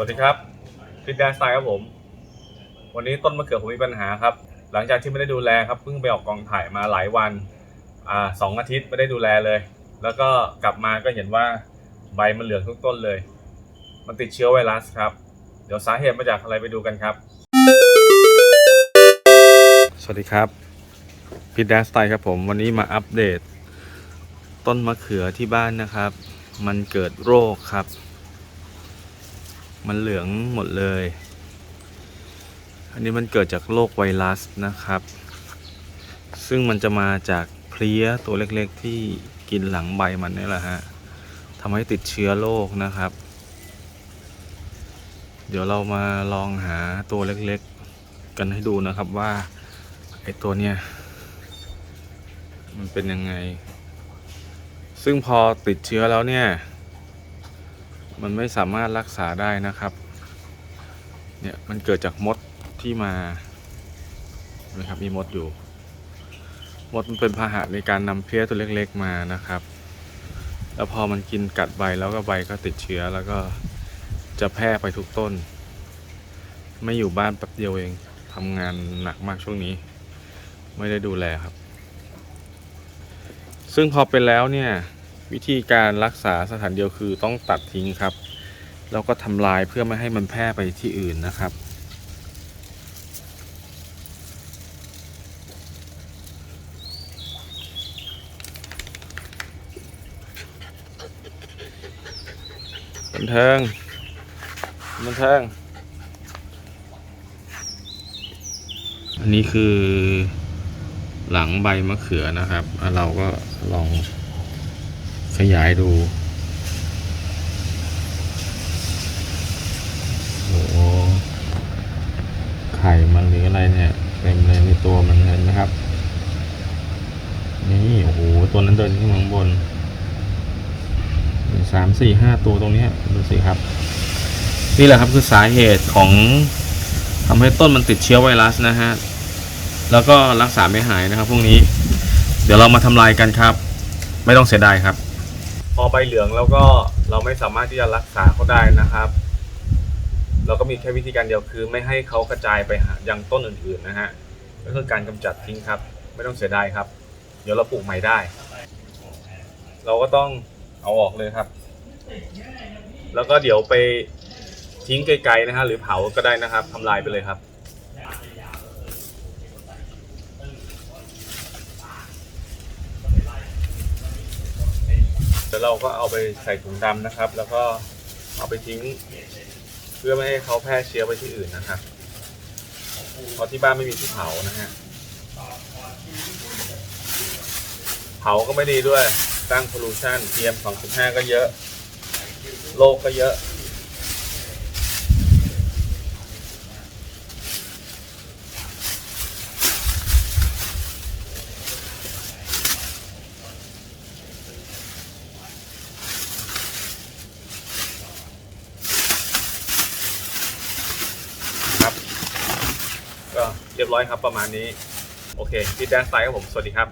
สวัสดีครับฟิตแดนสไตล์ครับผม วันนี้ต้นมะเขือผมมีปัญหาครับ หลังจากที่ไม่ได้ดูแลครับเพิ่งไปออกกองถ่ายมาหลายวันอ่าสองอาทิตย์ไม่ได้ดูแลเลย แล้วก็กลับมาก็เห็นว่าใบมันเหลืองทุกต้นเลย มันติดเชื้อไวรัสครับ เดี๋ยวสาเหตุมาจากอะไรไปดูกันครับ สวัสดีครับฟิตแดนสไตล์ครับผม วันนี้มาอัปเดต ต้นมะเขือที่บ้านนะครับ มันเกิดโรคครับ มันเหลืองหมดเลย อันนี้มันเกิดจากโรคไวรัสนะครับ ซึ่งมันจะมาจากเพลี้ยตัวเล็กๆที่กินหลังใบมันนี่แหละฮะทำให้ติดเชื้อโรคนะครับ เดี๋ยวเรามาลองหาตัวเล็กๆ กันให้ดูนะครับว่าไอ้ตัวเนี้ยมันเป็นยังไง ซึ่งพอติดเชื้อแล้วเนี่ย มันไม่สามารถรักษาได้นะครับ เนี่ยมันเกิดจากมดที่มานะครับมีมดอยู่ มดมันเป็นพาหะในการนำเพลี้ยตัวเล็กๆมานะครับ แล้วพอมันกินกัดใบแล้วก็ใบก็ติดเชื้อแล้วก็จะแพร่ไปทุกต้น ไม่อยู่บ้านแป๊บเดียวเองทำงานหนักมากช่วงนี้ ไม่ได้ดูแลครับ ซึ่งพอเป็นแล้วเนี่ย วิธีการรักษาสถานเดียวคือต้องตัดทิ้งครับ แล้วก็ทำลายเพื่อไม่ให้มันแพร่ไปที่อื่นนะครับ บันเทิง บันเทิง อันนี้คือหลังใบมะเขือนะครับ เราก็ลอง ขยายดูโอ้ไข่มันหรืออะไรเนี่ยเต็มเลยในตัวมันเห็นไหมครับ นี่โอ้โหตัวนั้นเดินขึ้นมาข้างบนสามสี่ห้าตัวตรงนี้ดูสิครับ นี่แหละครับคือสาเหตุของทำให้ต้นมันติดเชื้อไวรัสนะฮะแล้วก็รักษาไม่หายนะครับพวกนี้ เดี๋ยวเรามาทำลายกันครับ ไม่ต้องเสียดายครับ พอใบเหลืองแล้วก็เราไม่สามารถที่จะรักษาเขาได้นะครับ เราก็มีแค่วิธีการเดียวคือ ไม่ให้เขากระจายไปยังต้นอื่นๆนะฮะก็คือการกำจัดทิ้งครับ ไม่ต้องเสียดายครับ เดี๋ยวเราปลูกใหม่ได้ เราก็ต้องเอาออกเลยครับ แล้วก็เดี๋ยวไปทิ้งไกลๆนะฮะหรือเผาก็ได้นะครับทำลายไปเลยครับ แล้วเราก็เอาไปใส่ถุงดำนะครับ แล้วก็เอาไปทิ้ง เพื่อไม่ให้เขาแพร่เชื้อไปที่อื่นนะครับเพราะที่บ้านไม่มีที่เผานะฮะเผาก็ไม่ดีด้วยสร้างพลูชัน PM 2.5ก็เยอะโลกก็เยอะ รียบร้อยครับประมาณนี้ โอเคพีทแดนสไตล์ครับผม สวัสดีครับ